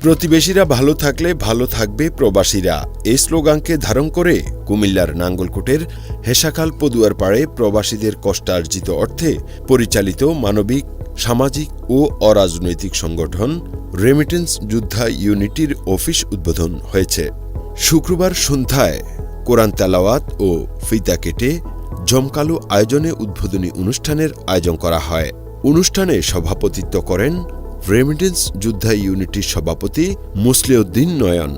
প্রতিবেশীরা ভালো থাকলে ভালো থাকবে প্রবাসীরা। এই স্লোগানকে ধারণ করে কুমিল্লার নাঙ্গলকোটের হেসাখাল পদুয়ার পাড়ে প্রবাসীদের কষ্টার্জিত অর্থে পরিচালিত মানবিক, সামাজিক ও অরাজনৈতিক সংগঠন রেমিটেন্স যোদ্ধা ইউনিটির অফিস উদ্বোধন হয়েছে। শুক্রবার সন্ধ্যায় কোরআন তেলাওয়াত ও ফিতা কেটে জমকালো আয়োজনে উদ্বোধনী অনুষ্ঠানের আয়োজন করা হয়। অনুষ্ঠানে সভাপতিত্ব করেন রেমিটেন্স যোদ্ধা ইউনিটির সভাপতি মুসলিউদ্দিন নয়ন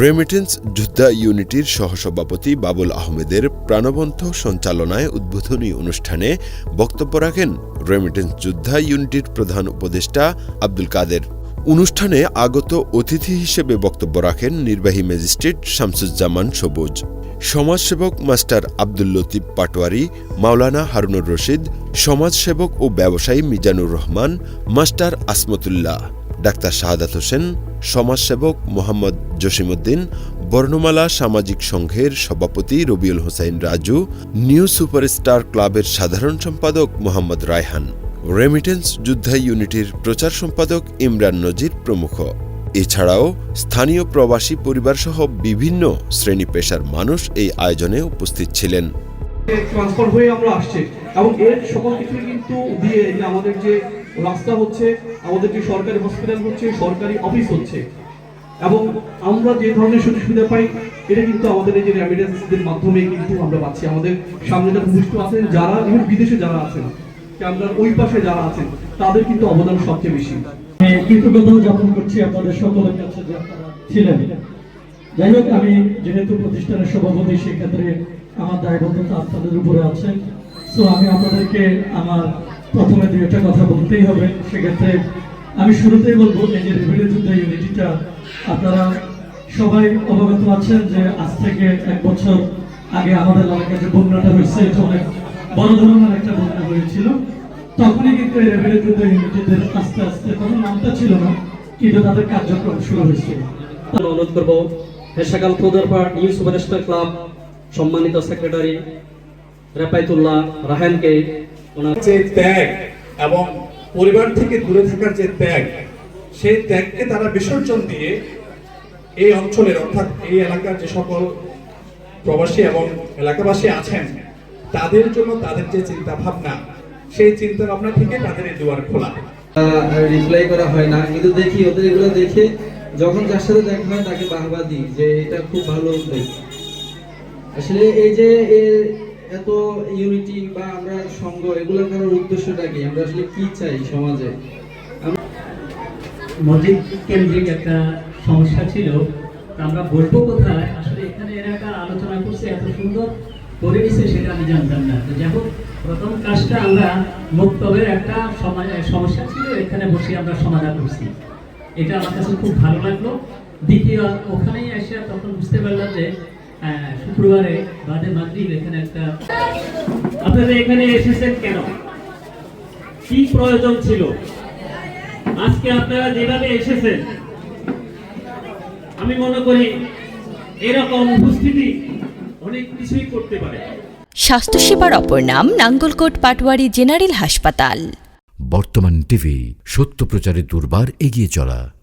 রেমিটেন্স যোদ্ধা ইউনিটির সহসভাপতি বাবুল আহমেদের প্রাণবন্ত সঞ্চালনায় উদ্বোধনী অনুষ্ঠানে বক্তব্য রাখেন রেমিটেন্স যোদ্ধা ইউনিটির প্রধান উপদেষ্টা আব্দুল কাদের। অনুষ্ঠানে আগত অতিথি হিসেবে বক্তব্য রাখেন নির্বাহী ম্যাজিস্ট্রেট শামসুজ্জামান সবুজ। সমাজসেবক মাস্টার আব্দুল লতিফ পাটোয়ারি, মাওলানা হারুনুর রশিদ, সমাজসেবক ও ব্যবসায়ী মিজানুর রহমান, মাস্টার আসমতুল্লাহ, ডাক্তার শাহাদাত হোসেন, সমাজসেবক মোহাম্মদ জসিমউদ্দিন, বর্ণমালা সামাজিক সংঘের সভাপতি রবিউল হোসাইন রাজু, নিউ সুপারস্টার ক্লাবের সাধারণ সম্পাদক মোহাম্মদ রায়হান। রেমিটেন্স যোদ্ধা ইউনিটির প্রচার সম্পাদক ইমরান নজির প্রমুখ। এছাড়াও স্থানীয় প্রবাসী পরিবারসহ বিভিন্ন শ্রেণি পেশার মানুষ এই আয়োজনে উপস্থিত ছিলেন। ট্রান্সফার হয়ে আমরা আসছে এবং এর সকল কিছু কিন্তু দিয়ে আমাদের যে রাস্তা হচ্ছে, আমাদের যে সরকারি হসপিটাল হচ্ছে, সরকারি অফিস হচ্ছে। এবং আমরা যে ধরনের সুযোগ সুবিধা পাই, এটা কিন্তু আমাদের এই যে মাধ্যমে কিন্তু আমরা পাচ্ছি। আমাদের সামনে যারা আছেন, যারা এবং বিদেশে যারা আছেন আমরা ওই পাশে যারা আছেন, তাদের কিন্তু অবদান সবচেয়ে বেশি। জ্ঞাপন করছি আপনাদের সকলের কাছে ছিলেন। যাই হোক, আমি যেহেতু প্রতিষ্ঠানের সভাপতি, সেক্ষেত্রে আমার দায়বদ্ধতা আপনাদের উপরে আছে। আমি আপনাদেরকে আমার প্রথমে একটা কথা বলতেই হবে। সেক্ষেত্রে আমি শুরুতেই বলব, এই যে রেভিনিউ যুদ্ধ ইউনিটিটা আপনারা সবাই অবগত আছেন যে আজ থেকে এক বছর আগে আমাদের এলাকায় যে বন্যাটা হয়েছে। এটা অনেক বড় ধরনের একটা বন্যা হয়েছিল। তখনই কিন্তু এই রেভিনিউ যুদ্ধ ইউনিটিদের আস্তে আস্তে তখন নামটা ছিল না কিন্তু তাদের কার্যক্রম শুরু হয়েছে। অনুরোধ করব Hesakal Fodarpar new superstar club সম্মানিত সেক্রেটারি রেপাইতুল্লাহ রাহানকে ওনার যে ত্যাগ এবং পরিবার থেকে দূরে থাকার যে ত্যাগ সেই ত্যাগকে তারা বিসর্জন দিয়ে এই অঞ্চলের অর্থাৎ এই এলাকার যে সকল প্রবাসী এবং এলাকাবাসী আছেন তাদের জন্য তাদের যে চিন্তা ভাবনা সেই চিন্তা ভাবনা থেকে তাদের এই দুয়ার খোলা। রিপ্লাই করা হয় না। কিন্তু দেখি ওদের এগুলো দেখে যখন যার সাথে দেখা হয় তাকে বাহবা দিই যে এটা খুব ভালো উদ্যোগ আসলে এই যে এত ইউনিটি বা আমরা সঙ্গ এগুলো করার উদ্দেশ্যটা কি? আমরা আসলে কি চাই সমাজে? মসজিদ কেন্দ্রিক একটা সমস্যা ছিল। আমরা বলব কোথায়? আসলে এখানে এলাকা আলোচনা করছে এত সুন্দর পরিবেশে সেটা আমি জানতাম না। তো যাই হোক প্রথম কাজটা আমরা মুক্তবের একটা সমস্যা ছিল, এখানে বসে আমরা সমাধান করছি। এটা আমার কাছে খুব ভালো লাগল। দ্বিতীয়, ওখানেই এসে তখন বুঝতে পারলাম যে শুক্রবারে বাদে মাগরিব এখানে একটা আপনারা এখানে এসেছেন কেন? কি প্রয়োজন ছিল? আজকে আপনারা যেভাবে এসেছেন, আমি মনে করি এরকম উপস্থিতি অনেক কিছুই করতে পারে। স্বাস্থ্যসেবার অপর নাম নাঙ্গলকোট পাটওয়ারি জেনারেল হাসপাতাল। বর্তমান টিভি সত্য প্রচারে দুর্বার এগিয়ে চলা।